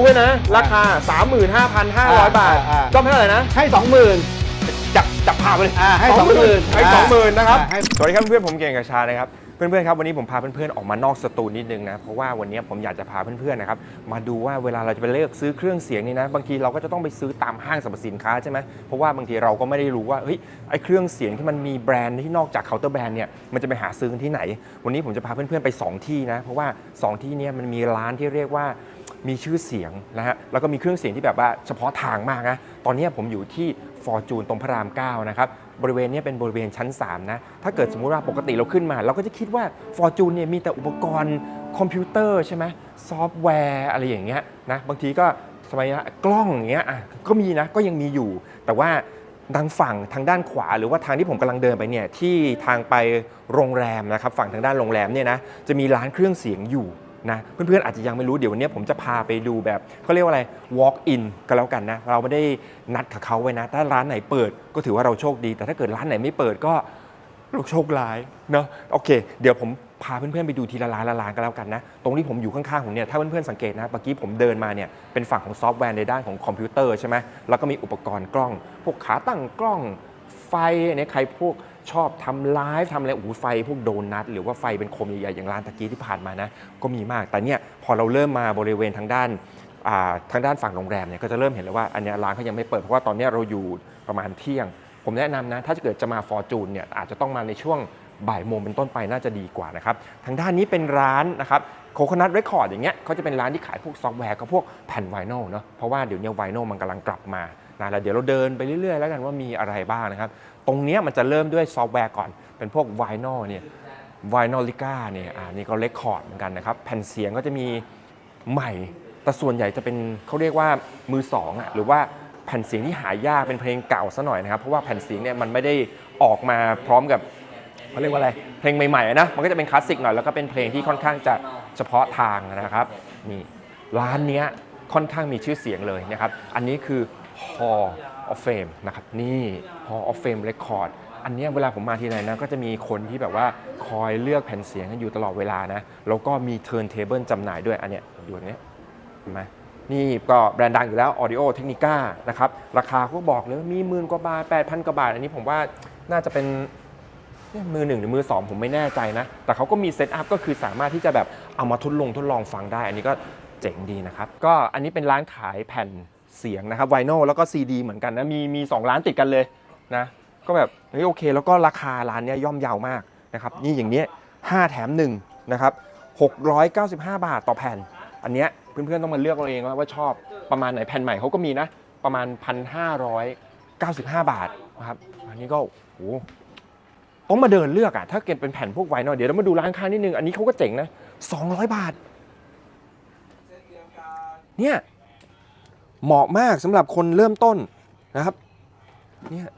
อ่าดูไว้นะ ราคา 35,500 บาท อ่าอ่า ก็ไม่เท่าไหร่นะ ให้สองหมื่นจับจับภาพไปเลยอ่าให้20,000ให้สองหมื่นนะครับอ่าให้ สวัสดีครับเพื่อนๆผมเก่งกับชานะครับเพื่อนๆครับวันนี้ผมพาเพื่อนๆออกมานอกสตูนิดนึงนะเพราะว่าวันนี้ผมอยากจะพาเพื่อนๆนะครับมาดูว่าเวลาเราจะไปเลือกซื้อเครื่องเสียงนี่นะบางทีเราก็จะต้องไปซื้อตามห้างสรรพสินค้าใช่ไหมเพราะว่าบางทีเราก็ไม่ได้รู้ว่าเฮ้ยไอ้เครื่องเสียงที่มันมีแบรนด์ที่นอกจากเคาน์เตอร์แบรนด์เนี่ยมันจะไปหาซื้อกันที่ไหน วันนี้ผมจะพาเพื่อนๆไปสองที่นะเพราะว่าสองที่เนี่ยมันมีร้านที่เรียกว่า มีชื่อเสียงนะฮะแล้วก็มีเครื่องเสียงที่แบบว่าเฉพาะทางมากนะตอนนี้ผมอยู่ที่ฟอร์จูนตรงพระราม9นะครับบริเวณนี้เป็นบริเวณชั้น 3 นะ ถ้าเกิดสมมุติว่าปกติเราขึ้นมา เราก็จะคิดว่าฟอร์จูนเนี่ยมีแต่อุปกรณ์คอมพิวเตอร์ใช่ไหมซอฟต์แวร์อะไรอย่างเงี้ยนะบางทีก็สมัยนะกล้องอย่างเงี้ยก็มีนะก็ยังมีอยู่ แต่ว่าทางฝั่งทางด้านขวา หรือว่าทางที่ผมกำลังเดินไปเนี่ยที่ทางไปโรงแรมนะครับฝั่งทางด้านโรงแรมเนี่ยนะจะมีร้านเครื่องเสียงอยู่ นะเพื่อนๆอาจจะยังไม่รู้เดี๋ยววันนี้ผมจะพาไปดูแบบเขาเรียกว่าอะไร walk in ก็แล้วกันนะ เราไม่ได้นัดกับเขาไว้นะ ถ้าร้านไหนเปิดก็ถือว่าเราโชคดี แต่ถ้าเกิดร้านไหนไม่เปิดก็เราโชคร้ายเนาะโอเค เดี๋ยวผมพาเพื่อนๆไปดูทีละร้านละร้านก็แล้วกันนะ ตรงที่ผมอยู่ข้างๆผมเนี่ยถ้าเพื่อนๆสังเกตนะเมื่อกี้ผมเดินมาเนี่ยเป็นฝั่งของซอฟต์แวร์ในด้านของคอมพิวเตอร์ใช่ไหมแล้วก็มีอุปกรณ์กล้อง พวกขาตั้งกล้องไฟเนี่ยใครพวก ชอบทำไลฟ์ทำอะไรโอ้โหไฟพวกโดนัทหรือว่าไฟเป็นโคมใหญ่ๆอย่างร้านตะกี้ที่ผ่านมานะ ก็มีมาก แต่เนี่ยพอเราเริ่มมาบริเวณทางด้านาทางด้านฝั่งโรงแรมเนี่ยก็จะเริ่มเห็นแล้วว่าอันนี้ร้านเขายังไม่เปิดเพราะว่าตอนนี้เราอยู่ประมาณเที่ยง ผมแนะนำนะ ถ้าเกิดจะมาฟอร์จูนเนี่ยอาจจะต้องมาในช่วงบ่ายโมงเป็นต้นไปน่าจะดีกว่านะครับ ทางด้านนี้เป็นร้านนะครับโค c o นัทเรคคอร์ดอย่างเงี้ยเขาจะเป็นร้านที่ขายพวกซอฟต์แวร์กับพวกแผ่นไวโนลเนาะเพราะว่าเดี๋ยวนี้ไวโนลมันกำลังกลับมานะแล้วเดี๋ยวเราเดินไปเรื่อยๆ แล้วกันว่ามีอะไรบ้างนะครับ ตรงนี้มันจะเริ่มด้วยซอฟต์แวร์ก่อน เป็นพวกไวโนลเนี่ยไวโนลิก้าเนี่ยอ่านี่ก็เรคคอร์ดเหมือนกันนะครับ แผ่นเสียงก็จะมีใหม่ แต่ส่วนใหญ่จะเป็นเขาเรียกว่ามือสองอะหรือว่าแผ่นเสียงที่หายากเป็นเพลงเก่าซะหน่อยนะครับ เพราะว่าแผ่นเสียงเนี่ยมันไม่ได้ออกมาพร้อมกับเขาเรียกว่าอะไร เพลงใหม่ๆนะ มันก็จะเป็นคลาสสิกหน่อย แล้วก็เป็นเพลงที่ค่อนข้างจะเฉพาะทางนะครับ นี่ร้านเนี้ยค่อนข้างมีชื่อเสียงเลยนะครับ อันนี้คือ Hall of Fame นะครับนี่ Hall of Fame Record อันนี้เวลาผมมาที่ไหนนะก็จะมีคนที่แบบว่าคอยเลือกแผ่นเสียงกันอยู่ตลอดเวลานะแล้วก็มี turntable จำหน่ายด้วยอันเนี้ยดูอันเนี้ยเห็นไหมนี่ก็แบรนด์ดังอยู่แล้ว Audio Technica นะครับราคาเขาบอกเลยว่ามีหมื่นกว่าบาท 8,000 กว่าบาท อันนี้ผมว่าน่าจะเป็นมือหนึ่งหรือมือสองผมไม่แน่ใจนะ แต่เขาก็มีเซตอัพก็คือสามารถที่จะแบบเอามาทดลองทดลองฟังได้ อันนี้ก็เจ๋งดีนะครับ ก็อันนี้เป็นร้านขายแผ่น เสียงนะครับไวโนแล้วก็ซีดีเหมือนกันนะมีมีสองร้านติดกันเลยนะก็แบบเฮ้ยโอเค แล้วก็ราคาร้านเนี้ยย่อมเยาวมากนะครับนี่อย่างเนี้ย5แถม1นะครับ695 บาทต่อแผ่น อันเนี้ยเพื่อนๆต้องมาเลือกเอาเองว่าชอบประมาณไหนแผ่นใหม่เขาก็มีนะประมาณ 1,595 บาทนะครับอันนี้ก็โอ้โหต้องมาเดินเลือกอะถ้าเกิดเป็นแผ่นพวกไวน์เนอะเดี๋ยวเรามาดูร้านค้านิดนึง อันนี้เขาก็เจ๋งนะ 200 บาท เนี่ย เหมาะมากสำหรับคนเริ่มต้นนะครับเนี่ย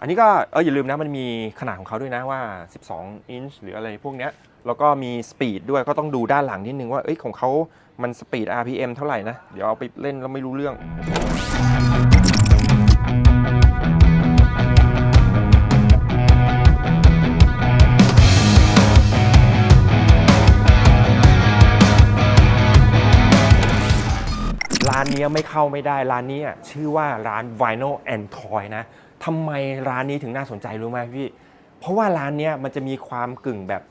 อันนี้ก็เอออย่าลืมนะมันมีขนาดของเขาด้วยนะว่า 12 อินช์หรืออะไรพวกเนี้ยแล้วก็มีสปีดด้วยก็ต้องดูด้านหลังนิดนึงว่าเอ้ยของเขามันสปีด RPM เท่าไหร่นะ เดี๋ยวเอาไปเล่นแล้วไม่รู้เรื่อง นนี้ไม่เข้าไม่ได้ร้านนี้ชื่อว่าร้าน Vinyl and Toy นะทำไมร้านนี้ถึงน่าสนใจรู้ไหมพี่ เพราะว่าร้านนี้มันจะมีความกึ่งแบบ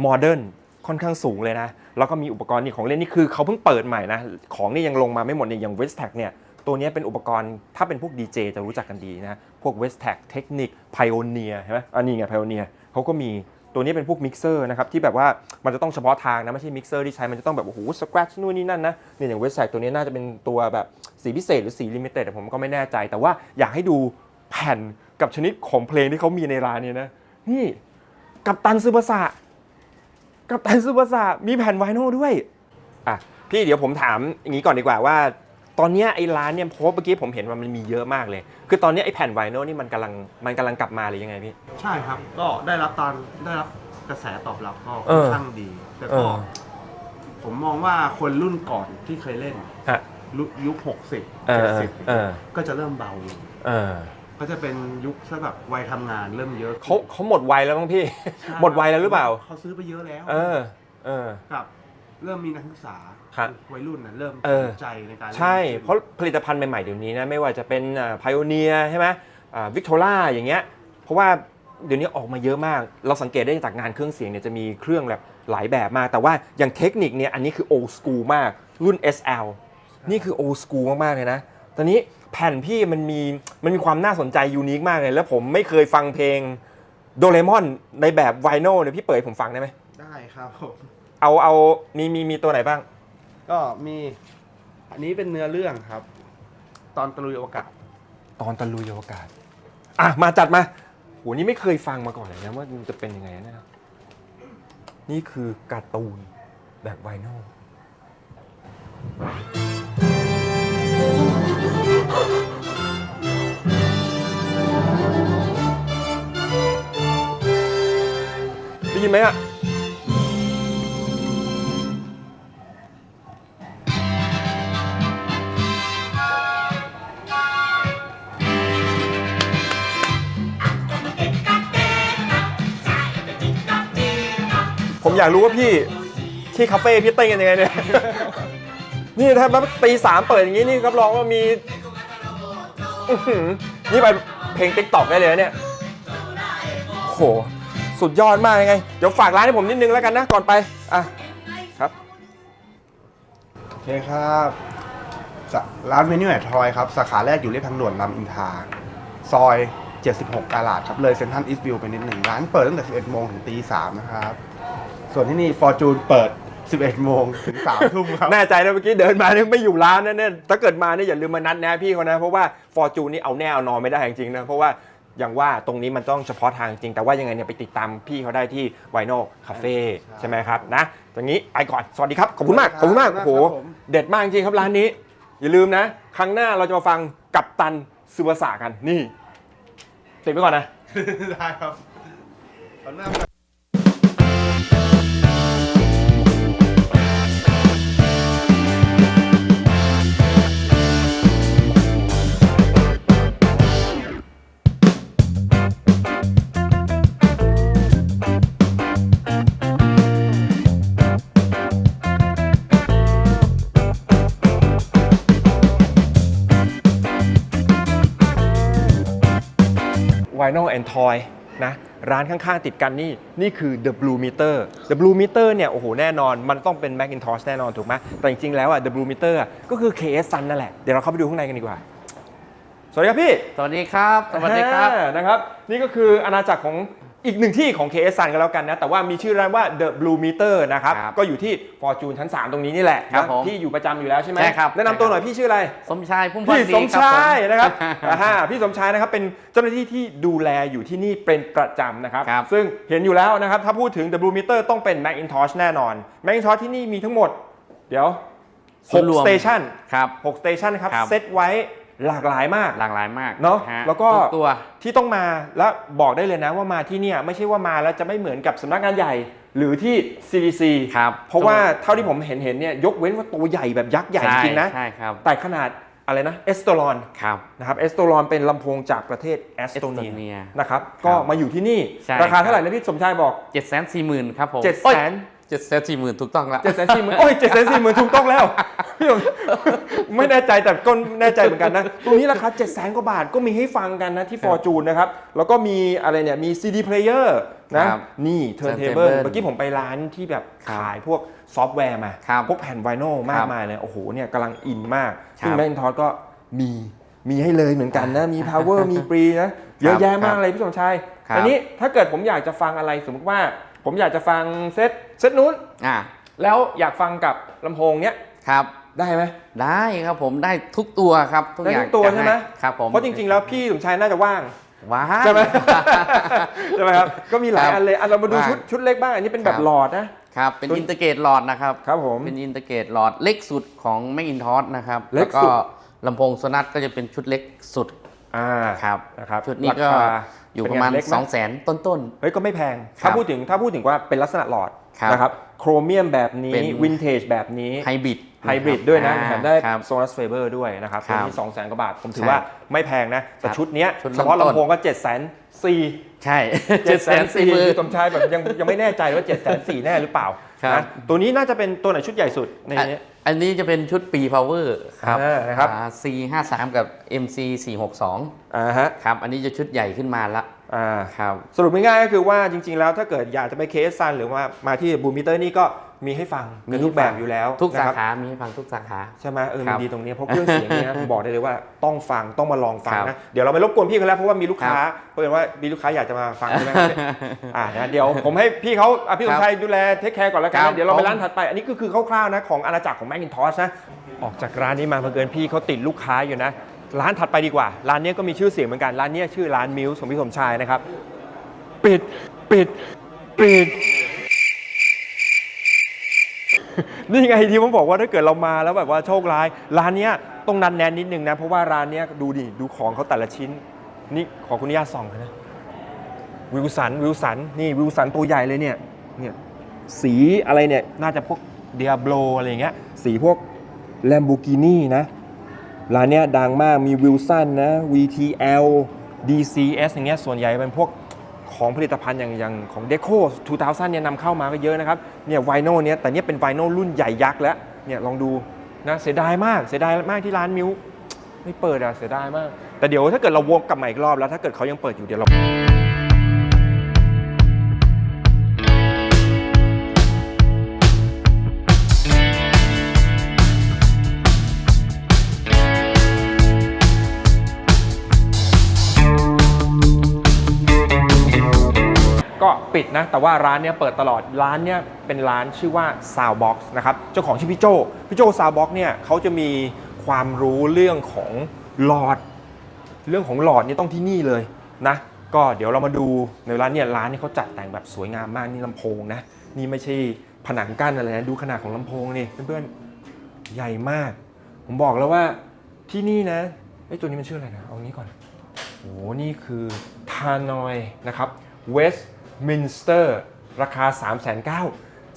โมเดิร์นค่อนข้างสูงเลยนะ แล้วก็มีอุปกรณ์นี่ของเล่นนี่คือเขาเพิ่งเปิดใหม่นะ ของนี่ยังลงมาไม่หมดเนี่ยอย่าง w e s t a c เนี่ยตัวนี้เป็นอุปกรณ์ถ้าเป็นพวกดีเจจะรู้จักกันดีนะ พวก w e s t a c Technic Pioneer ใช่ไหมอันนี้ไง Pioneer เขาก็มี ตัวนี้เป็นพวกมิกเซอร์นะครับที่แบบว่ามันจะต้องเฉพาะทางนะไม่ใช่มิกเซอร์ที่ใช้มันจะต้องแบบโอ้โหสครัชนู่นนี่นั่นนะเนี่ยอย่าง w e s t a c ตัวนี้น่าจะเป็นตัวแบบสีพิเศษหรือสีลิมิเต็ดผมก็ไม่แน่ใจ แต่ว่าอยากให้ดูแผ่นกับชนิดของเพลงที่เขามีในร้านเนี่ยนะนี่กับตันซูบาสะกับตันซูบาสะมีแผ่นไวโนลด้วยอะพี่เดี๋ยวผมถามอย่างนี้ก่อนดีกว่าว่า ตอนเนี้ยไอ้ร้านเนี่ยเพราะว่าเมื่อกี้ผมเห็นว่ามันมีเยอะมากเลย คือตอนเนี้ยไอ้แผ่นไวโนลนี่มันกำลังมันกำลังกลับมาหรือยังไงพี่ ใช่ครับ ก็ได้รับตอนได้รับกระแสตอบรับก็เอค่อนอข้างดี แต่เอก็อผมมองว่าคนรุ่นก่อนที่เคยเล่นฮะยุคยุค 60 เออ70เออก็จะเริ่มเบาลงเออก็จะเป็นยุคซะแบบวัยทำงานเริ่มเยอะเขาเขาหมดวัยแล้วมั้งพี่ใช่หมดวัยแล้วหรือเปล่า เขาซื้อไปเยอะแล้วเออ เออครับ เริ่มมีนักศึกษาครับวัยรุ่นนะเริ่มเออ สนใจในการล่นใช่เพราะผลิตภัณฑ์ใหม่ ๆ เดี๋ยวนี้นะไม่ว่าจะเป็นพายโอเนียใช่ไหมวิกตอร่าอย่างเงี้ยเพราะว่าเดี๋ยวนี้ออกมาเยอะมาก เราสังเกตได้จากงานเครื่องเสียงเนี่ยจะมีเครื่องแบบหลายแบบมาก แต่ว่าอย่างเทคนิคเนี่ยอันนี้คือ old school มากรุ่น SL นี่คือ old school มาก ๆ เลยนะ ตอนนี้แผ่นพี่มันมีมันมีความน่าสนใจยูนิคมากเลย แล้วผมไม่เคยฟังเพลงโดเรมอนในแบบไวโนเนี่ยพี่เปิดให้ผมฟังได้ไหมได้ครับผม เอาเอามีมีมีตัวไหนบ้าง ก็มีอันนี้เป็นเนื้อเรื่องครับ ตอนตะลุยอวกาศ ตอนตะลุยอวกาศ อะ มาจัดมาโหนี่ไม่เคยฟังมาก่อนเลยนะว่ามันจะเป็นยังไงนะ นี่คือการ์ตูนแบบไวโนลได้ยินไหมอะ อยากรู้ว่าพี่ที่คาเฟ่พี่เต้นกันยังไงเนี่ย นี่ถ้ามาตีสามเปิดอย่างนี้นี่รับรองว่ามีอื้อหือนี่ไปเพลงติ๊กต็อกได้เลยนะเนี่ยโห สุดยอดมากยังไง เดี๋ยวฝากร้านให้ผมนิดนึงแล้วกันนะ ก่อนไป อะ ครับ โอเคครับสะร้านเมนูแอทอยครับ สาขาแรกอยู่เรียบทางด่วนรามอินทราซอย 76กาลาดครับ เลยเซ็นทรัลอีสต์วิวไปนิดหนึ่งร้านเปิดตั้งแต่ 11 โมงถึงตี3นะครับ ส่วนที่นี่ฟอร์จูนเปิด 11 โมงถึง3ทุ่มครับ แน่ใจนะเมื่อกี้เดินมาเนี่ยไม่อยู่ร้านนะเนี่ยถ้าเกิดมาเนี่ยอย่าลืมมานัดแนะพี่เขานะ เพราะว่าฟอร์จูนนี่เอาแน่เอานอนไม่ได้จริงๆนะเพราะว่าอย่างว่าตรงนี้มันต้องเฉพาะทางจริง แต่ว่ายังไงเนี่ยไปติดตามพี่เขาได้ที่ไวโนคาเฟ่ใช่ใช่ไหมครับนะตรงนี้ไปก่อนสวัสดีครับขอบคุณมากขอบคุณมากขอบโอ้คุณโหมากครับผม เด็ดมากจริงครับร้านนี้ อย่าลืมนะ ครั้งหน้าเราจะมาฟังกับตันซูบาสะกันนี่ติดไปก่อนนะ ได้ครับขอบคุณมากครับ v i n y l and Toy นะร้านข้างๆติดกันนี่ นี่คือ The Blue Meter The Blue Meter เนี่ย โอ้โห แน่นอนมันต้องเป็น Macintosh แน่นอนถูกไหมแต่จริงๆแล้วอะ The Blue Meter อะก็คือ KS Sun นั่นแหละ เดี๋ยวเราเข้าไปดูข้างในกันดีกว่า สวัสดีครับพี่ สวัสดีครับ สวัสดีครับอ่านะครับ นี่ก็คืออาณาจักรของ อีกหนึ่งที่ของ KS Sun กันแล้วกันนะ แต่ว่ามีชื่อร้านว่า The Blue Meter นะครับ ครับก็อยู่ที่ Fortune ชั้น 3 ตรงนี้นี่แหละครับนะผมพี่อยู่ประจำอยู่แล้วใช่ไหมใช่ครับ แนะนำตัวหน่อยพี่ชื่ออะไร สมชายพุ่มพันพี่ธ์ดีสมครับชายผมนะครับอ่าฮะพี่สมชายนะครับเป็นเจ้าหน้าที่ที่ดูแลอยู่ที่นี่เป็นประจำนะครับ ครับซึ่งเห็นอยู่แล้วนะครับ ถ้าพูดถึง W Meter ต้องเป็น Macintosh แน่นอน Macintosh ที่นี่มีทั้งหมด เดี๋ยวส่วนรว6ม station ครับ 6 station ครับ ครับ เซตไว้ หลากหลายมากหลากหลายมากเนอะฮแล้วก็ทุตัวที่ต้องมาแล้วบอกได้เลยนะว่ามาที่เนี่ยไม่ใช่ว่ามาแล้วจะไม่เหมือนกับสำนักงานใหญ่ หรือที่ CDC ครับเพราะว่าเท่าที่ผมเห็นเห็นเนี่ยยกเว้นว่าตัวใหญ่แบบยักษ์ใหญ่จริงๆนะใช่ครับแต่ขนาดอะไรนะเอสโตรอนครับนะครับเอสโตรอนเป็นลำโพงจากประเทศเอสโตเนียเอสโตเนียนะครับก็มาอยู่ที่นี่ใช่ราคาครับเท่าไหร่นะพี่สมชายบอกเจ็ดแสนสี่หมื่นครับผมเจ็ดแสน เจ็ดแสนสี่หมื่นถูกต้องแล้วเจ็ดแสนสี่หมื่นโอ้ยเจ็ดแสนสี่หมื่นถูกต้องแล้วพี่สมไม่แน่ใจแต่ก็แน่ใจเหมือนกันนะตรงนี้ราคาเจ็ดแสนกว่าบาทก็มีให้ฟังกันนะที่ครับ Fortune นะครับ แล้วก็มีอะไรเนี่ยมี CD player นะครับนี่ turntable Turntable เมื่อกี้ผมไปร้านที่แบบครับขายพวกซอฟต์แวร์มาครับพวกแผ่นไวโนลมากครับมายเลยโอ้โหเนี่ยกำลังอินมากครับซึ่งแม c นทอ s ก็มีมีให้เลยเหมือนกันนะมี power มีปรีนะเยอะแยะมากเลยพี่สมชายครับอันนี้ถ้าเกิดผมอยากจะฟังอะไรสมมติว่า ผมอยากจะฟังเซตเซตนู้น อ่าแล้วอยากฟังกับลำโพงเนี้ยครับ ได้ไหมได้ครับผมได้ทุกตัวครับทุกได้อย่างทุกตัวจะใช่ไหมครับผมเพราะจริงๆ แล้วพี่สมชายน่าจะว่าง ว้าใช่ไหม ใช่ไหมครับ ก็มีหลายครับอันเลยอันเรามาดูว่างชุดชุดเล็กบ้าง อันนี้เป็นแบบครับหลอดนะ ครับเป็นตัวอินเตอร์เกตหลอดนะครับ ครับผม เป็นอินเตอร์เกตหลอดเล็กสุดของแมกอินทอสนะครับเล็กแล้วก็สุดลำโพงโซนัตก็จะเป็นชุดเล็กสุดอ่าครับ นะครับชุดนี้ก็ราคา อยู่ประมาณเป็นไงเล็กไห2 0 0 0 0 0 ต้น เฮ้ยก็ไม่แพงครัถ้าบพูดถึงถ้าพูดถึงว่าเป็นลักษณะหลอดครับนะครับโครเมียมแบบนี้เป็นวินเทจแบบนี้ๆไฮบริด ไฮบริดด้วยนะอ่าแถมได้ครับโซลัสเฟเบอร์ด้วยนะครับครัตัวบนี้2 0 0 0 0 0กว่าบาท ผมถือใช่ว่าไม่แพงนะ แต่ครับชุดเนี้ยชุดเริ่เฉมพาะต้นลำโพงก็7 0 0 0 0 0สี่ใช่เจ็ดแสนสี่มือสมชายแบบยังยังไม่แน่ใจว่า7จ็ดแสนสี่แน่หรือเปล่าครับ นะตัวนี้น่าจะเป็นตัวไหนชุดใหญ่สุดในนี้ อันนี้จะเป็นชุดปี power ครับอ่านะครับอ่า C 5 3กับ MC 4 6 2อ่าฮะครับอันนี้จะชุดใหญ่ขึ้นมาละอ่า ครับ สรุปง่ายๆก็คือว่าจริงๆแล้วถ้าเกิดอยากจะไปเคสซันหรือว่ามาที่บูมิเตอร์นี่ก็ มีให้ฟังกันทุกแบบอยู่แล้วทุกสานะครับขามีให้ฟังทุกสาขาใช่ไหมเออครัมันบดีตรงนี้เพราะเครื่องเสียงเนี่ยนะผมบอกได้เลยว่าต้องฟังต้องมาลองฟังครันะบเดี๋ยวเราไปรบกวนพี่เขาแล้วเพราะว่ามีลูกค้าครับเพราะเห็นว่ามีลูกค้าอยากจะมาฟังใช่ไหมครับอ่านะเดี๋ยวผมให้พี่เขาอะพี่สมชายดูแลเทคแคร์ก่อนแล้วกันครันะบเดี๋ยวเราไปผมร้านถัดไป อันนี้ก็คือคร่าวๆนะของอาณาจักรของแม c กินทอชนะออกจากร้านนี้มาเพื่อเกินพี่เขาติดลูกค้าอยู่นะร้านถัดไปดีกว่า ร้านเนี้ยก็มีชื่อเสียงเหมือนกัน ร้านเนี้ยชื่อร้านมิวส์ของพี่สมชายนะครับ ปิด ปิด ปิด นี่ไงที่ผมบอกว่าถ้าเกิดเรามาแล้วแบบว่าโชคร้าย ร้านเนี้ยต้องนันแนนนิดนึงนะ เพราะว่าร้านเนี้ยดูดิดูของเขาแต่ละชิ้น นี่ขอคุณอนุญาตส่องเลยนะวิวสันวิวสันนี่วิวสันตัวใหญ่เลยเนี่ยเนี่ยสีอะไรเนี่ยน่าจะพวกเดียโบอะไรอย่างเงี้ยสีพวก Lamborghini นะ ร้านเนี้ยดังมากมีวิลสันนะ VTL DCS อย่างเงี้ยส่วนใหญ่เป็นพวก ของผลิตภัณฑ์อย่างอย่างของ Deco 2000เนี่ยนำเข้ามาก็เยอะนะครับเนี่ยไวโนเนี้ยแต่เนี้ยเป็นไวโนรุ่นใหญ่ยักษ์แล้วเนี่ยลองดูนะเสียดายมากเสียดายมากที่ร้านมิวไม่เปิดอะเสียดายมาก แต่เดี๋ยวถ้าเกิดเราวงกลับมาอีกรอบแล้วถ้าเกิดเขายังเปิดอยู่เดี๋ยวเรา ปิดนะ แต่ว่าร้านเนี้ยเปิดตลอดร้านเนี้ยเป็นร้านชื่อว่า Soundbox นะครับเจ้าของชื่อพี่โจพี่โจ Soundbox เนี่ยเขาจะมีความรู้เรื่องของหลอด เรื่องของหลอดนี่ต้องที่นี่เลยนะ ก็เดี๋ยวเรามาดูในร้านเนี่ยร้านนี้เขาจัดแต่งแบบสวยงามมากนี่ลำโพงนะนี่ไม่ใช่ผนังกั้นอะไรนะดูขนาดของลำโพงนี่เพื่อนๆใหญ่มาก ผมบอกแล้วว่าที่นี่นะไอ้ยตัวนี้มันชื่ออะไรนะเอางี้ก่อน โอ้โหนี่คือทานอยนะครับเวสต์ มินสเตอร์ราคา 3 9 0 0 0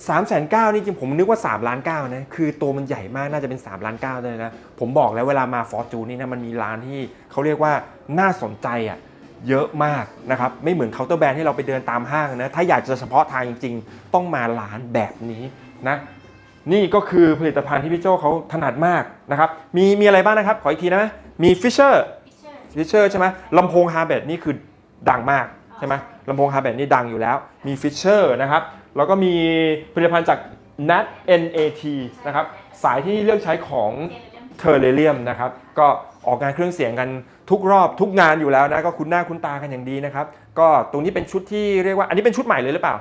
3 9 0 0นี่จริงผมนึกว่า3ล้าน9นะคือตัวมันใหญ่มากน่าจะเป็น3ล้าน9เลยนะ ผมบอกแล้วเวลามาฟอร์จูนี่นะมันมีร้านที่เขาเรียกว่าน่าสนใจอะเยอะมากนะครับ ไม่เหมือนเคาน์เตอร์แบรนด์ที่เราไปเดินตามห้างนะ ถ้าอยากจะเฉพาะทางจริง ๆ ต้องมาร้านแบบนี้นะ นี่ก็คือผลิตภัณฑ์ที่พี่โจเขาถนัดมากนะครับ มีมีอะไรบ้างนะครับ ขออีกทีนะมีฟิชเชอร์ฟิชเชอร์ใช่ไหมลำโพงฮาร์เบดนี่คือดังมาก ใช่ไหมลำโพงฮาร์เบดนี่ดังอยู่แล้ว มีฟิชเชอร์นะครับ แล้วก็มีผลิตภัณฑ์จาก NAT NAT นะครับ สายที่เลือกใช้ของเทอร์เรเลียมนะครับ ก็ออกงานเครื่องเสียงกันทุกรอบทุกงานอยู่แล้วนะ ก็คุ้นหน้าคุ้นตากันอย่างดีนะครับ ก็ตรงนี้เป็นชุดที่เรียกว่า อันนี้เป็นชุดใหม่เลยหรือเปล่า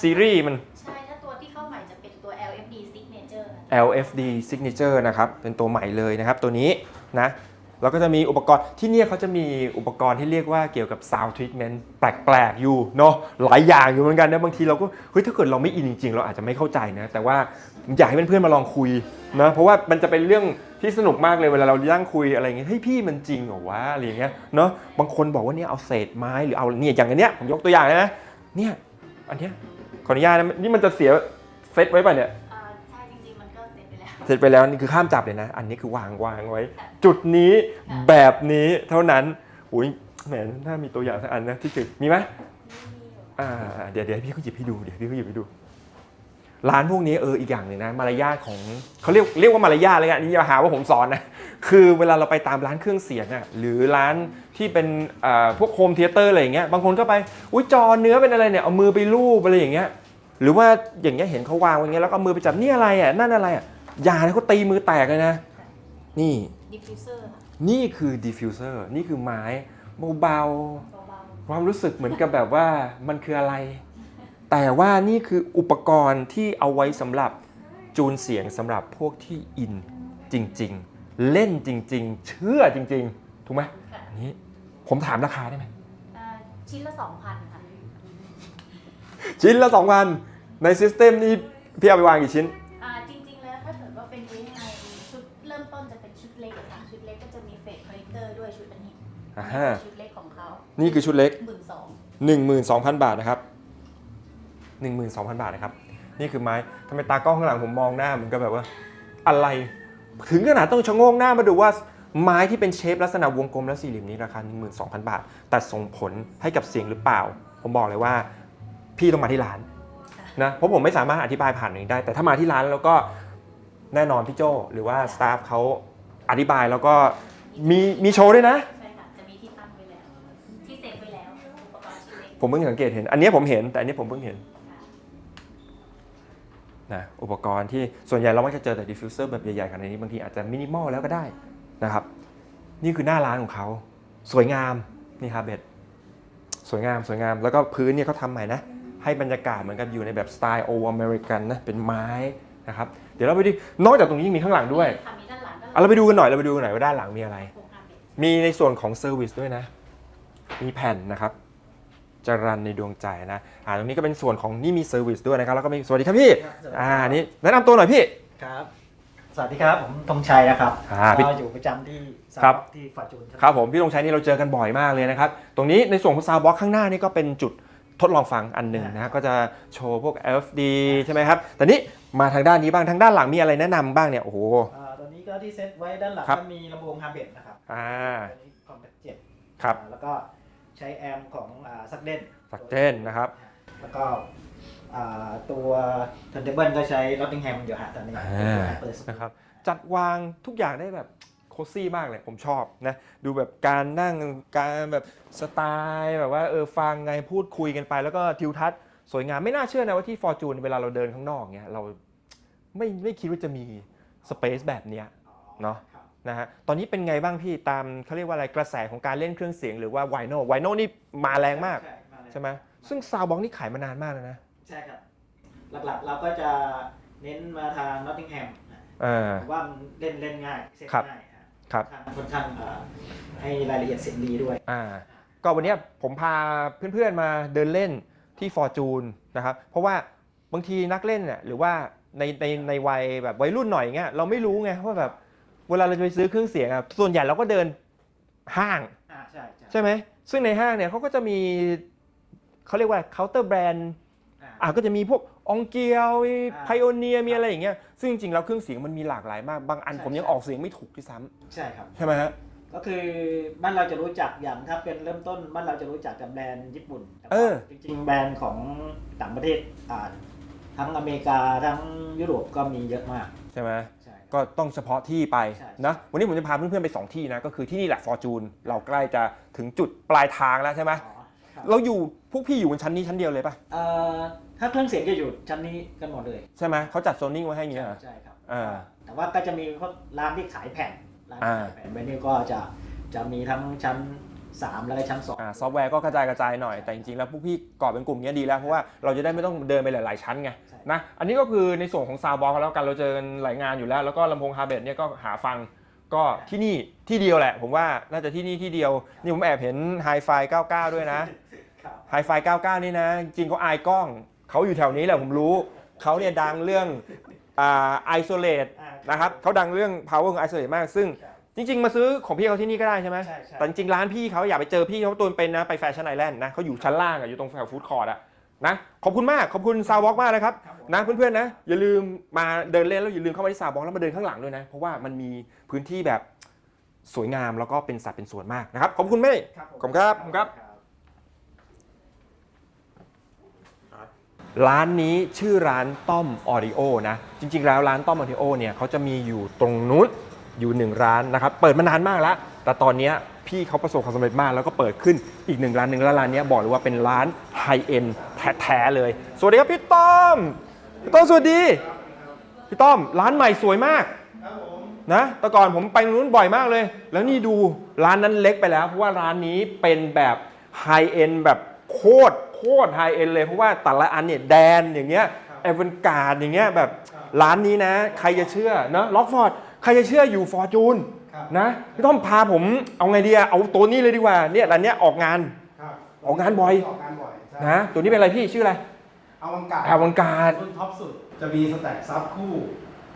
ซีรีส์มัน ใช่ ถ้าตัวที่เข้าใหม่จะเป็นตัว LFD Signature นะ LFD Signature นะครับ เป็นตัวใหม่เลยนะครับตัวนี้นะ แล้วก็จะมีอุปกรณ์ที่เนี่ยเขาจะมีอุปกรณ์ที่เรียกว่าเกี่ยวกับ Sound Treatment แปลกๆอยู่เนาะหลายอย่างอยู่เหมือนกันนะบางทีเราก็เฮ้ยถ้าเกิดเราไม่อินจริงๆ เราอาจจะไม่เข้าใจนะ แต่ว่าอยากให้เพื่อนๆมาลองคุยนะเพราะว่ามันจะเป็นเรื่องที่สนุกมากเลยเวลาเรานั่งคุยอะไรอย่างเงี้ยเฮ้ยพี่มันจริงเหรอวะอะไรอย่างเงี้ยเนาะบางคนบอกว่าเนี่ยเอาเศษไม้หรือเอาเนี่ยอย่างอันเนี้ยผมยกตัวอย่างนะเนี่ยอันเนี้ยขออนุญาตนะนี่มันจะเสียเซตไว้ป่ะเนี่ย เสร็จไปแล้วนี่คือข้ามจับเลยนะ อันนี้คือวางวางไว้ จุดนี้แบบนี้เท่านั้นอุ้ยแหมถ้ามีตัวอย่างสักอันนะที่จุดมีไหมอ่าเดี๋ยวเดี๋ยวพี่เขาหยิบให้ดูเดี๋ยวพี่เขาหยิบให้ดู ร้านพวกนี้เอออีกอย่างหนึ่งนะ มารยาทของเขาเรียกเรียกว่ามารยาทเลยกันนี่อย่าหาว่าผมสอนนะคือเวลาเราไปตามร้านเครื่องเสียงอะหรือร้านที่เป็นอ่าพวกโฮมเทเตอร์อะไรอย่างเงี้ยบางคนก็ไปอุ้ยจอเนื้อเป็นอะไรเนี่ยเอามือไปลูบอะไรอย่างเงี้ยหรือว่าอย่างเงี้ยเห็นเขาวางไว้อย่างเงี้ยแล้วก็มือไปจับนี่อะไรอะนั่นอะไรอะ ย่านะเขาตีมือแตกเลยนะ นี่ Diffuser ค่ะนี่คือดิฟฟิวเซอร์นี่คือไม้เบาเบาๆความรู้สึกเหมือนกับแบบว่ามันคืออะไร แต่ว่านี่คืออุปกรณ์ที่เอาไว้สำหรับจูนเสียงสำหรับพวกที่อินจริง ๆ เล่นจริง ๆ เชื่อจริง ๆ ถูกไหมๆค่ะอันนี้ผมถามราคาได้ไหมอ่าชิ้นละ2,000ค่ะชิ้นละสองพันในซิสเต็มนี่พี่เอาไปวางกี่ชิ้น อ่านี่ฮะคือชุดเล็กของเขานี่คือชุดเล็ก หมื่นสอง12,000 บาทนะครับ 12,000 บาทนะครับ นี่คือไม้ทำไมตากล้องข้างหลังผมมองหน้าเหมือนกับแบบว่า อะไร ถึงขนาดต้องชะโงงหน้ามาดูว่าไม้ที่เป็นเชฟลักษณะวงกลมและสี่เหลี่ยมนี้ราคา 12,000 บาท แต่ส่งผลให้กับเสียงหรือเปล่า ผมบอกเลยว่า พี่ต้องมาที่ร้านนะเพราะผมไม่สามารถอธิบายผ่านหนึ่งได้ แต่ถ้ามาที่ร้านแล้วก็แน่นอนพี่โจหรือว่าสตาฟเขาอธิบายแล้วก็มีมีโชว์ด้วยนะ ผมเพิ่งสังเกตเห็น อันเนี้ยผมเห็น แต่อันเนี้ยผมเพิ่งเห็นนะอุปกรณ์ที่ส่วนใหญ่เรามักจะเจอแต่ดิฟฟิวเซอร์แบบใหญ่ๆขนาดนี้บางทีอาจจะมินิมอลแล้วก็ได้นะครับ นี่คือหน้าร้านของเขา สวยงามนี่ครับเบ็ดสวยงามสวยงามแล้วก็พื้นเนี่ยเขาทำใหม่นะ ให้บรรยากาศเหมือนกับอยู่ในแบบสไตล์โออเมริกันนะเป็นไม้นะครับเดี๋ยวเราไปดูนอกจากตรงนี้ยังมีข้างหลังด้วยค่ะมีด้านหลังด้านหลัเอาเราไปดูกันหน่อยเราไปดูกันหน่อยว่าด้านหลังมีอะไรโครงการเด็กมีในส่วนของเซอร์วิสด้วยนะ มีแผ่นนะครับ จรันในดวงใจนะอ่าตรงนี้ก็เป็นส่วนของนี่มีเซอร์วิสด้วยนะครับแล้วก็มีสวัสดีครับพี่ครับสวัสดีครับอ่านี่แนะนำตัวหน่อยพี่ ครับ สวัสดีครับ ผมธงชัยนะครับอ่าพี่ก็อยู่ประจำที่ซาครับบ็อกที่ฟอร์จูนครับผมพี่ลงชัยนี่เราเจอกันบ่อยมากเลยนะครับ ตรงนี้ในส่วนของซาวบ็อกข้างหน้านี่ก็เป็นจุดทดลองฟังอันหนึ่งนะฮะก็จะโชว์พวก FD ใช่ไหมครับแต่นี้มาทางด้านนี้บ้างทางด้านหลังมีอะไรแนะนำบ้างเนี่ยโอ้โห อ่าตัวนี้ก็ที่เซตไว้ด้านหลังครับ ก็มีลำโพงฮาร์เบดนะครับอ่าตัวนี้คอมแพคเจ็ดครับแล้วก็ ใช้แอมป์ของซักเดน Sugden นะครับแล้วก็อ่าตัวเทนเทเบิลก็ใช้ลอตติงแฮมอยู่ฮะตอนนี้อ่าเปิดสนะครับ จัดวางทุกอย่างได้แบบโคซี่มากเลยผมชอบนะ ดูแบบการนั่งการแบบสไตล์แบบว่าเออฟังไงพูดคุยกันไป แล้วก็ทิวทัศน์สวยงามไม่น่าเชื่อนะว่าที่ฟอร์จูนเวลาเราเดินข้างนอกเนี้ยเราไม่ไม่คิดว่าจะมีสเปซแบบเนี้ยเนาะครับ นะฮะตอนนี้เป็นไงบ้างพี่ตามเขาเรียกว่าอะไรกระแสของการเล่นเครื่องเสียงหรือว่าไวโนไวโนนี่มาแรงมากใช่มาเลยใช่ไหมซึ่งซาวบ็อกนี่ขายมานานมากแล้วนะ ใช่ครับ หลักๆเราก็จะเน้นมาทางนอตติงแฮมเออว่ามันเล่นเล่นง่ายเซ็ตครับง่ายฮะครับทางค่อนข้างเอ่อให้รายละเอียดเสียงดีด้วยอ่าก็วันเนี้ยผมพาเพื่อนๆมาเดินเล่นที่ฟอร์จูนนะครับเพราะว่าบางทีนักเล่นเนี่ยหรือว่าในในในวัยแบบวัยรุ่นหน่อยเงี้ยเราไม่รู้ไงว่าแบบ เวลาเราจะไปซื้อเครื่องเสียงอะส่วนใหญ่เราก็เดินห้าง อ่าใช่ใช่ใช่ไหมซึ่งในห้างเนี่ยเขาก็จะมีเขาเรียกว่าเคาน์เตอร์แบรนด์อ่า อ่าก็จะมีพวกองเกียวมีอ่าไพโอเนียมีอะไรอย่างเงี้ยซึ่งจริงๆแล้วเครื่องเสียงมันมีหลากหลายมากบางอันใช่ผมยังใช่ ออกเสียงไม่ถูกด้วยซ้ใช่ครับำใช่ไหมฮะ ก็คือบ้านเราจะรู้จักอย่างถ้าเป็นเริ่มต้นบ้านเราจะรู้จักกับแบรนด์ญี่ปุ่นแต่ว่าเออ จริงๆแบรนด์ของต่างประเทศอ่าทั้งอเมริกาทั้งยุโรปก็มีเยอะมาก ใช่ไหมใช่ ก็ต้องเฉพาะที่ไปใช่นะวันนี้ผมจะพาเพื่อนๆไป 2 ที่นะก็คือที่นี่แหละฟอร์จูนเราใกล้จะถึงจุดปลายทางแล้วใช่ไหมอ๋อครับเราอยู่พวกพี่อยู่บนชั้นนี้ชั้นเดียวเลยปะเอ่อถ้าเครื่องเสียงจะอยู่ชั้นนี้กันหมดเลยใช่ไหมเขาจัดโซนนิ่งไว้ให้อย่างเงี้ยเหรอใช่ครับอ่าแต่ว่าก็จะมีพวกร้านที่ขายแผ่นร้านที่ขายแผ่นไว้นี่ก็จะจะมีทั้งชั้น 3 แล้วก็ชั้น2อ่าซอฟต์แวร์ก็กระจายกระจายหน่อย แต่จริงๆแล้วพวกพี่ก่อเป็นกลุ่มเนี้ยดีแล้วเพราะว่าเราจะได้ไม่ต้องเดินไปหลายๆชั้นไงใช่นะอันนี้ก็คือในส่วนของซาวบอลแล้วกันเราเจอกันหลายงานอยู่แล้ว แล้วก็ลำโพงฮาร์เบดเนี่ยก็หาฟังก็ที่นี่ที่เดียวแหละ ผมว่าน่าจะที่นี่ที่เดียว นี่ผมแอบเห็นไฮไฟ99 ด้วยนะครับไฮไฟ99 นี่นะ จริงเขาอายกล้องเขาอยู่แถวนี้แหละผมรู้เขาเนี่ยดังเรื่องอ่าไอโซเลตอ่านะครับเขาดังเรื่อง power ของไอโซเลตมากซึ่งครับ จริง ๆ มาซื้อของพี่เขาที่นี่ก็ได้ใช่ไหมใช่ใช่แต่จริงๆร้านพี่เขาอยากไปเจอพี่เขาตัวเป็นนะ ไปแฟชั่นไอแลนด์นะเขาอยู่ชั้นล่างอะอยู่ตรงแถวฟู้ดคอร์ดอะนะ ขอบคุณมาก ขอบคุณซาวบ็อกมากนะครับ ครับผม นะเพื่อนๆนะ อย่าลืมมาเดินเล่นแล้วอย่าลืมเข้ามาที่ซาวบ็อกแล้วมาเดินข้างหลังด้วยนะ เพราะว่ามันมีพื้นที่แบบสวยงามแล้วก็เป็นสัดเป็นส่วนมากนะครับ ขอบคุณแม่ ครับผมขอบคุณครับขอบคุณครับ ร้านนี้ชื่อร้านต้อมออดิโอนะ จริงๆแล้วร้านต้อมออดิโอเนี่ยเขาจะมีอยู่ตรงนู้น อยู่หนึ่งร้านนะครับเปิดมานานมากแล้ว แต่ตอนเนี้ยพี่เขาประสบความสำเร็จมากแล้วก็เปิดขึ้นอีกหนึ่งร้านหนึ่งแล้วร้านเนี้ยบอกเลยว่าเป็นร้านไฮเอ็นแท้ๆเลย สวัสดีครับพี่ต้อมพี่ต้อมสวัสดีพี่ต้อมร้านใหม่สวยมากนะแต่ก่อนผมไปตรงนู้นบ่อยมากเลย แล้วนี่ดูร้านนั้นเล็กไปแล้ว เพราะว่าร้านนี้เป็นแบบไฮเอ็นแบบโคตรโคตรไฮเอ็นเลยเพราะว่าแต่ละอันเนี่ยแดนอย่างเงี้ยเอเวนการ์ดอย่างเงี้ยแบบร้านนี้นะ ใครจะเชื่อเนาะล็อกฟอร์ดใครจะเชื่ออยู่ฟอร์จูนครับนะพี่ต้อมพาผมเอาไงดีอะเอาตัวนี้เลยดีกว่าเนี่ยร้านเนี้ยออกงานครับออกงานบ่อยออกงานบ่อยใช่นะตัวนี้เป็นอะไรพี่ชื่ออะไรอวังการอาวังการรุ่นท็อปสุดจะมีสแต็กซับคู่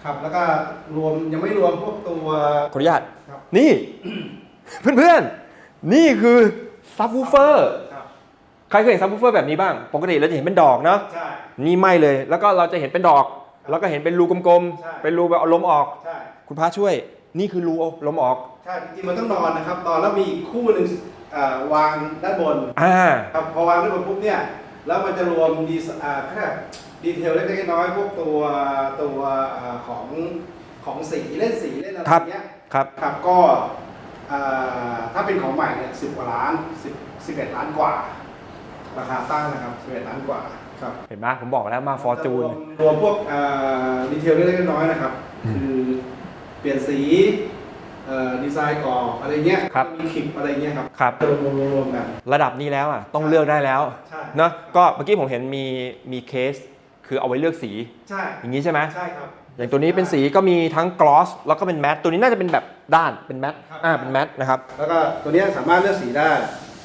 ครับแล้วก็รวมยังไม่รวมพวกตัวขออนุญาตครับนี่ เพื่อนๆ นี่คือซับวูเฟอร์ครับใครเคยเห็นซับวูเฟอร์แบบนี้บ้าง ปกติเราจะเห็นเป็นดอกเนาะใช่นี่ไม่เลย แล้วก็เราจะเห็นเป็นดอก แล้วก็เห็นเป็นรูกลมใช่ๆเป็นรูแบบเอาลมออกใช่ คุณพระช่วย นี่คือรูเอาลมออก ใช่จริงๆมันต้องนอนนะครับนอนแล้วมีอีกคู่หนึ่งเอ่อวางด้านบนอ่า ครับพอวางด้านบนปุ๊บเนี่ยแล้วมันจะรวมดีไซอ่าแค่ดีเทลเล็กๆน้อยๆพวกตัวตัวอ่าของของสีเล่นสีเล่นอะไรครับ เงี้ยครับ ครับก็อ่าถ้าเป็นของใหม่เนี่ยสิบกว่าล้านสิบสิบเอ็ดล้านกว่า ราคาตั้งนะครับสิบเอ็ดล้านกว่าครับ เห็นไหมผมบอกแล้วมาฟอร์จูน รวมรวมพวกอ่าดีเทลเล็กๆน้อยๆนะครับ คือ เปลี่ยนสีเอ่อดีไซน์กรอบอะไรเงี้ยครับมีคลิปอะไรเงี้ยครับครับรวมๆรวมๆกันระดับนี้แล้วอะต้องเลือกได้แล้วใช่เนอะก็เมื่อกี้ผมเห็นมีมีเคสคือเอาไว้เลือกสีใช่อย่างนี้ใช่ไหมใช่ครับอย่างตัวนี้เป็นสีก็มีทั้งกลอสแล้วก็เป็นแมตตัวนี้น่าจะเป็นแบบด้านเป็นแมตครับอ่าเป็นแมตนะครับแล้วก็ตัวเนี้ยสามารถเลือกสีได้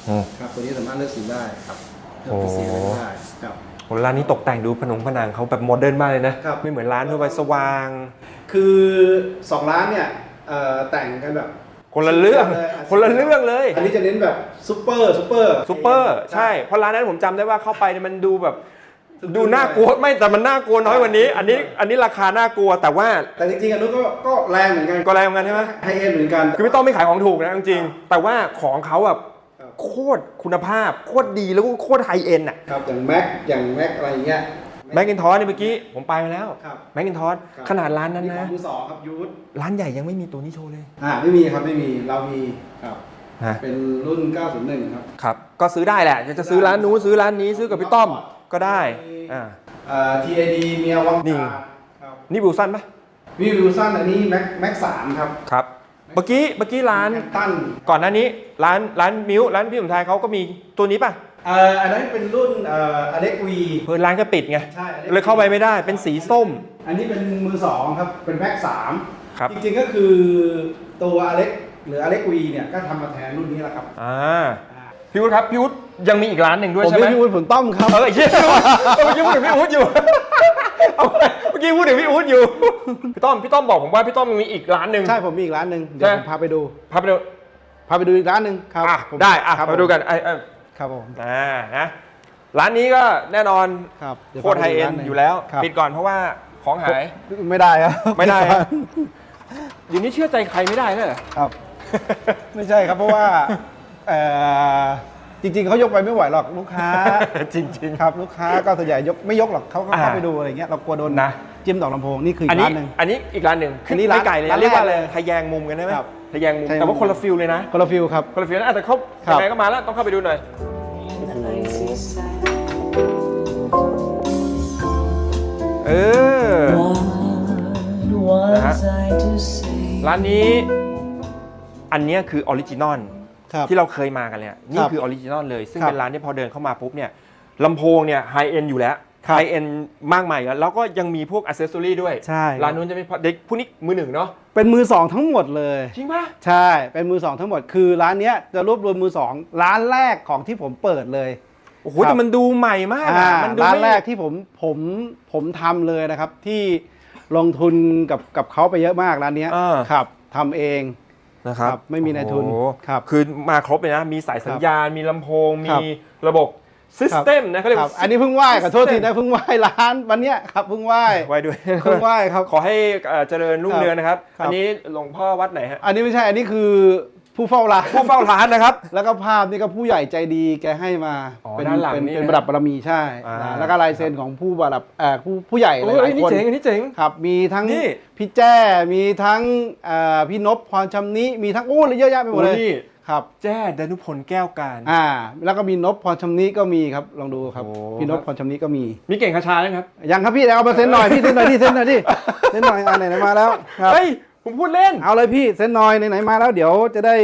โอ้ครับตัวนี้สามารถเลือกสีได้ครับเลือกโอ้สีอะไรก็ได้ครับโห ร้านนี้ตกแต่งดูผนงผนังเขาแบบโมเดิร์นมากเลยนะ ครับ ไม่เหมือนร้านทั่วไปสว่าง คือสองร้านเนี่ยเอ่อแต่งกันแบบ คนละเรื่อง คนละเรื่องเลย อันนี้จะเน้นแบบซูเปอร์ซูเปอร์ซูเปอร์ ใช่ เพราะร้านนั้นผมจำได้ว่าเข้าไปเนี่ยมันดูแบบ ดูน่ากลัวไม่แต่มันน่ากลัวน้อยกว่านี้ อันนี้อันนี้ราคาน่ากลัวแต่ว่าแต่จริงๆอันนู้นก็ก็แรงเหมือนกันก็แรงเหมือนกันใช่ไหมไฮเอ็นเหมือนกัน คือไม่ต้องไม่ขายของถูกนะจริงๆแต่ว่าของเขาแบบครับ โคตรคุณภาพ โคตรดีแล้วก็โคตรไฮเอ็นอะครับอย่างแม็กอย่างแม็กอะไรเงี้ยแมคกินทอสเนี่ยเมื่อกี้ผมไปมาแล้วครับแมคกินทอสครับ ขนาดร้านนั้นนี่ขอนะงมือสองครับยูทร้านใหญ่ยังไม่มีตัวนี้โชว์เลยอ่าไม่มีครับไม่มีเรามีครับฮะเป็นรุ่น 901 ครับครับ ก็ซื้อได้แหละจะซื้อร้านนู้นซื้อร้านนี้ซื้อกับพี่ต้อมก็ได้อ่าอ่า TAD มีอวังนี่ การครับนี่บิวสันปะมีวิวสันอันนี้แม็กแม็กสามครับ ครับ เมื่อกี้เมื่อกี้ร้านแคนตันก่อนหน้านี้ร้านร้านมิวร้านพี่สมชายเขาก็มีตัวนี้ป่ะเอ่ออันนั้นเป็นรุ่นเอ่ออเล็กวีเพิ่นร้านก็ปิดไงใช่ Alex เลยเข้าไปไม่ได้เป็นสีส้ม อันนี้เป็นมือสองครับ เป็นแม็กสามครับ จริงๆก็คือตัวอเล็กหรืออเล็กวีเนี่ยก็ทำมาแทนรุ่นนี้แหละครับอ่าพี่วุฒิครับพี่วุฒิ ยังมีอีกร้านหนึ่งด้วยผมใช่ไหม ไม่พูดผมต้อมครับ เออเหี้ยพี่วุฒิเออเมื่อกี้พูดถึงพี่วุฒิอยู่เอาไปเมื่อกี้พูดถึงพี่วุฒิอยู่ พี่ต้อม พี่ต้อมบอกผมว่าพี่ต้อมยังมีอีกร้านหนึ่ง ใช่ผมมีอีกร้านหนึ่งเดี๋ยวใช่ ผมพาไปดู พาไปดูพาไปดูอีกร้านหนึ่งครับอะผมได้อะครับมาดูกันไอ้ไอ้ครับผมอ่านะ ร้านนี้ก็แน่นอนครับดี๋ยวโคตรไฮพาปดูเอ็นร้าหงอยู่แล้ว ครับปิดก่อนเพราะว่าของหาย ไม่ได้ครับไม่ได้ครับอยู่นี้เชื่อใจใครไม่ได้เลยเหรอ ครับ ไม่ใช่ครับเพราะว่าเอ่อ จริง ๆเขายกไปไม่ไหวหรอกลูกค้า จริง ครับลูกค้าก็ส่วนใหญ่ยกไม่ยกหรอกเขาก็เข้าอ่า ไปดูอะไรเงี้ยเรากลัวโดนนะ จิ้มดอกลำโพงนี่คืออัอีนกนี้ร้านหนึ่ง อันนี้อีกร้านหนึ่งอันนี้ร้านไม่ไก่เลยร้านเรียกว่าอะไรแรกเลยทะแยงมุมกันได้ไหมครับทะแยงมุมทะแยงมุมแต่ว่าคนละฟิลเลยนะ คนละฟิลครับ คนละฟิลนะอะแต่เขาครับยังไงก็มาแล้วต้องเข้าไปดูหน่อย เออนะฮะร้านนี้ อันเนี้ยคือออริจินอล ครับที่เราเคยมากันเนี่ยนี่ครับคือออริจินอลเลย ซึ่งครับเป็นร้านที่พอเดินเข้ามาปุ๊บเนี่ยลำโพงเนี่ยไฮเอ็นอยู่แล้วครับ ไฮเอ็นมากมายอยู่แล้วแล้วก็ยังมีพวกอ c เซสซอรี่ด้วย ใช่ร้านนู้นจะไม่พอเด็กผู้นี้มือหนึ่งเนาะเป็นมือสองทั้งหมดเลย จริงปะใช่ เป็นมือสองทั้งหมด คือร้านเนี้ยจะรวบรวมมือสองร้านแรกของที่ผมเปิดเลย โอ้โห ครับ แต่มันดูใหม่มากอ่าอะมันดูร้านไม่แรกที่ผมผมผมทำเลยนะครับที่ลงทุนกับกับเขาไปเยอะมากร้านเนี้ยอ่า ครับทำเอง นะครับครับไม่มีนายทุนโอ้โหครับคือมาครบเลยนะ มีสายสัญญาณ มีลำโพงครัมีบระบบซิสเต็มนะเขาเรียกครับว่าอันนี้เพิ่งไหว้ขอโทษที System นะเพิ่งไหว้ร้านวันเนี้ยครับเพิ่งไหว้ไว้ด้วย เพิ่งไหว้ครับ ขอให้เอ่อเจริญรุ่งเรืองนะครับ ครับ อันนี้หลวงพ่อวัดไหนฮะ อันนี้ไม่ใช่อันนี้คือ ผู้เฝ้าร้านผู้เฝ้าร้านนะครับ แล้วก็ภาพนี่ก็ผู้ใหญ่ใจดีแกให้มาอ๋อเป็นด้านหลังเป็นนี่เป็นนะประดับบารมีใช่อ่านะแล้วก็ลายเซ็นของผู้ประดับเอ่อผู้ผู้ใหญ่หโอ้ยลายนี่ๆคนเจ๋งอันนี้เจ๋ง ครับมีทั้งนี่ พี่แจ้มีทั้งเอ่อพี่นพพรชำนิมีทั้งโอ้เลยเยอะแยะไปหมดเลยโอ้นี่ครับ แจ้ดนุพลแก้วการ อ่า แล้วก็มีนพพรชำนิก็มีครับลองดูครับโอ้ พี่นพพรชำนิก็มี มีเก่งคาชาไหมครับยังครับพี่เดี๋ยวเอามาเซ็นหน่อยพี่เซ็นหน่อยพี่เซ็นหน่อยดิเซ็นหน่อยอันไหนๆมาแล้วครับ เฮ้ย ผมพูดเล่น เอาเลยพี่เซ็นหน่อยไหนๆมาแล้วเดี๋ยวจะได้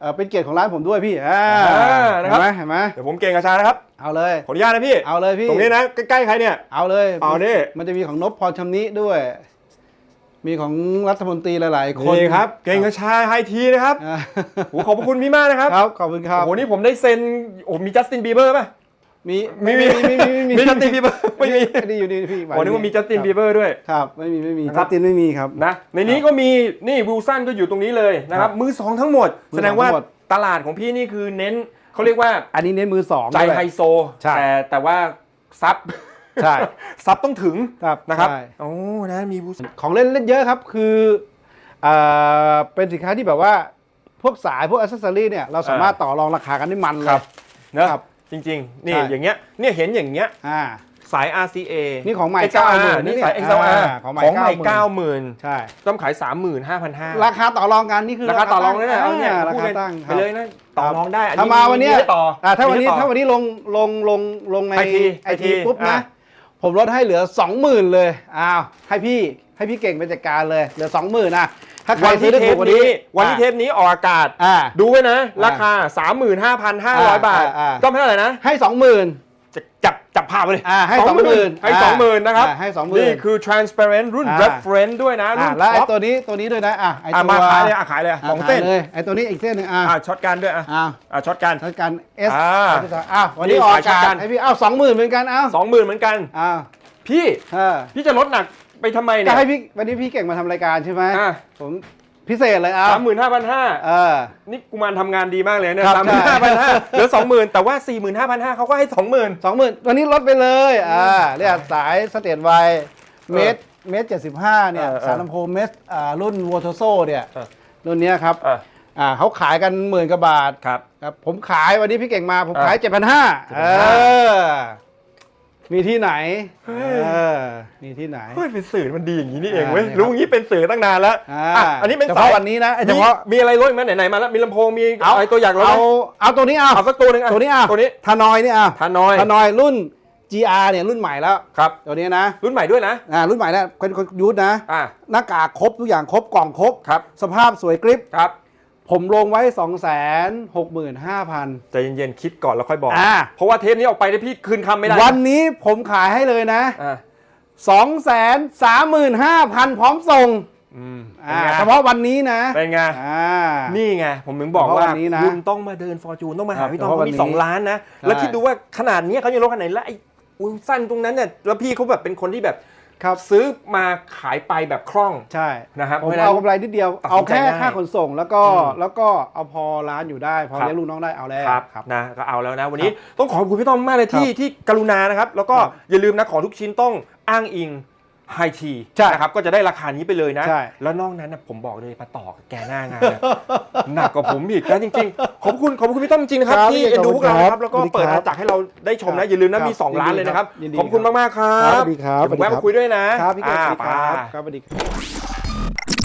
เอ่อเป็นเกียรติของร้านผมด้วยพี่อ่าอ่านะครับเห็นไหมเห็นไหมเดี๋ยวผมเก่งคาชานะครับ เอาเลย ขออนุญาตนะพี่ เอาเลยพี่ ตรงนี้นะ ใกล้ๆใครเนี่ย เอาเลยเอาดิ มันจะมีของนพพรชำนิด้วย มีของรัฐมนตรีหลาย ๆ คนนี่ครับ เก่งคาชาไฮทีนะครับอ่าโอ้ขอบพระคุณพี่มากนะครับ ครับ ขอบคุณครับ โอ้โห นี่ผมได้เซ็น โอ้มีจัสตินบีเบอร์ป่ะ มีมีมีมีมีมีมีจัสตินบีเบอร์ไม่มีไม่ได้อยู่นี่พี่โอ้นึกว่ามีจัสตินบีเบอร์ด้วยครับไม่มีไม่มีนะครับจัสตินไม่มีครับนะในนี้ก็มีนี่วิลสันก็อยู่ตรงนี้เลยนะครับครับมือสองทั้งหมดมือสองแสดงว่าทั้งหมดตลาดของพี่นี่คือเน้นเขาเรียกว่าอันนี้เน้นมือสองใจด้วยไฮโซใช่แต่แต่ว่าซับใช่ซับต้องถึงครับนะครับใช่โอ้นะมีบูของเล่นเล่นเยอะครับคือเอ่อเป็นสินค้าที่แบบว่าพวกสายพวกอ c เซสซอรี่เนี่ยเราสามารถต่อรองราคากันได้มันเลครัยบนะครับ จริงๆ นี่ใช่ อย่างเงี้ยเนี่ยเห็นอย่างเงี้ยอ่า สาย RCA นี่ของใหม่ XLR 90,000นี่นี่สายเนี่ย XLR อ่าของใหม่ของใหม่90,000 90,000ใช่ ต้องขาย35,500ราคาต่อรองกันนี่คือราคาต่อรองเลยนะเอาเนี่ยราพูดคากันตั้งไปเลยนะต่อรองได้อันถ้านี้มาวันเนี้ยให้ต่ออ่าถ้าวันนี้มีให้ต่อ ถ้าวันนี้ลงลงลงลงใน IT ไอที IT ปุ๊บนะ อ่าผมลดให้เหลือ 20,000 เลย อ้าว ให้พี่ ให้พี่เก่งไปจัดการเลยเหลือ20,000นะถ้าใครวันซื้ที่อได้เทถูปกกว่านี้นี้ วันที่เทปนี้ออกอากาศ อ่า ดูไว้นะอ่าราคา 35,500 บาทอ่าอ่า ก็ไม่เท่าไหร่นะ ให้20,000จะจับจับภาพไปเลยอ่าให้20,000 20,000ให้อ่าสองหมื่นนะครับ อ่าให้20,000นี่คือ transparent รุ่น อ่า reference ด้วยนะ รุ่อ่านแล้วไอ้ท็อปตัวนี้ตัวนี้ด้วยนะอะไอ้อะตัวมาขายเลยอะขายเลยอะอะสองเส้นขายเลยไอ้ตัวนี้อีกเส้นหนึงอะอะช็อตกันด้วยอะอ้าวอะช็อตกันใช้การ S อ่าอ้าววันนี้นี่ออกสายช็อตอากากัศนให้พี่อ้าว20,000เหมือนกันอ้าวสองหมื่นเหมือนกันอ้าวพี่ เออพี่จะลดหนัก ไปทำไมก็เนี่ยให้พี่วันนี้พี่เก่งมาทำรายการใช่ไหมอะ ผมพิเศษเลยอ้าวสามหมื่นห้าพันห้าเออ นี่กูมารทำงานดีมากเลยเนี่ยครับสามหมื่นห้าพันห้าเหลือสองหมื่นแต่ว่าสี่หมื่นห้าพันห้าเขาก็ให้สองหมื่น สองหมื่นวันนี้ลดไปเลยอ่าเรียกสายสเตทไวเมตรเมตรเจ็ดสิบห้าเนี่ยเออเออสายลำโพงเมตรอ่ารุ่นวอเตอร์โซเนี่ยเออ รุ่นเนี้ยครับอะอ่าเขาขายกันหมื่นกว่าบาทครับ ครับผมขายวันนี้พี่เก่งมาผมเออขายเจ็ดพันห้าเอ7,500อ มีที่ไหนเฮ้เอยอมีที่ไหน เฮ้ยเป็นสื่อมันดีอย่างนี้นี่เองเว้ยอ่ารู้อย่างนี้เป็นสื่อตั้งนานแล้วอ่าอะอันนี้เป็นเฉสาพาะยวันนี้นะไอ้เฉมีพาะมีอะไรลดอีกไหมไหนๆมาแล้วมีลำโพงมีอะไรตัวอยากลดไหเอามเอาตัวนี้เอาเอาสักตัวหนึ่งอะตัวนี้เอาตัวนี้ทานอยนี่เอาทานอยทานอยรุ่น GR เนี่ยรุ่นใหม่แล้ว ครับตัวนี้นะรุ่นใหม่ด้วยนะอ่ารุ่นใหม่แล้วเป็นคนยูทนะ อะหน้ากากครบทุกอย่างครบกล่องครบ ครับสภาพสวยกริปครับ ผมลงไว้ 2 6 5 0 0 0ใจเย็นๆคิดก่อนแล้วค่อยบอก อ่า เพราะว่าเทปนี้ออกไปเนี่ยพี่คืนคำไม่ได้วันนี้ผมขายให้เลยนะ อะ2 3 5 0 0 0 พร้อมส่ง อืมอ่าเป็นไงเฉพาะวันนี้นะเป็นไง อ่า นี่ไง ผมถึงบอกเฉพาะว่าวันนี้นะคุณต้องมาเดินฟอร์จูนต้องมาหาครับพี่ต้อมเฉพาะเขามีวันนี้สองล้านนะใช่แล้วคิดดูว่าขนาดเนี้ยเขายังลดขนาดไหนแล้วไอ้อุ้ยสั้นตรงนั้นเนี่ยแล้วพี่เขาแบบเป็นคนที่แบบ ครับ ซื้อมาขายไปแบบคล่อง ใช่นะครับผมเพราะฉะนั้นเอากำไรนิดเดียว ตัดสินเอาแค่ใจง่ายค่าขนส่งแล้วก็อืมแล้วก็เอาพอร้านอยู่ได้ พอครับ เลี้ยงลูกน้องได้เอาแล้ว ครับนะก็เอาแล้วนะ วันนี้ต้องขอบคุณพี่ต้อมมากเลยที่ที่กรุณานะครับ แล้วก็ครับอย่าลืมนะของทุกชิ้นต้องอ้างอิง ไฮทีใช่นะครับก็จะได้ราคานี้ไปเลยนะ ใช่ แล้วนอกนั้นนะผมบอกเลยมาต่อกับแกหน้างานเนี่ยหนักกว่าผมอีกนะจริงๆ ขอบคุณขอบคุณพี่ต้อมจริงๆนะครับครับที่เอ็นดูพวกเรานะครับขอบคุณครับแล้วก็เปิดสวัสดีครับอาณาจักรให้เราได้ชมครันะบอย่าลืมนะครับมี2ล้านเลยนะครับ ยินดีขอบคุณครับมากๆครัครับบสวัสดีครับ เดี๋ยวผมแวะสวัสดีครับมาคุยด้วยนะครับพี่เก่งสวัสดีครับอ่าครับสวัสดีครับ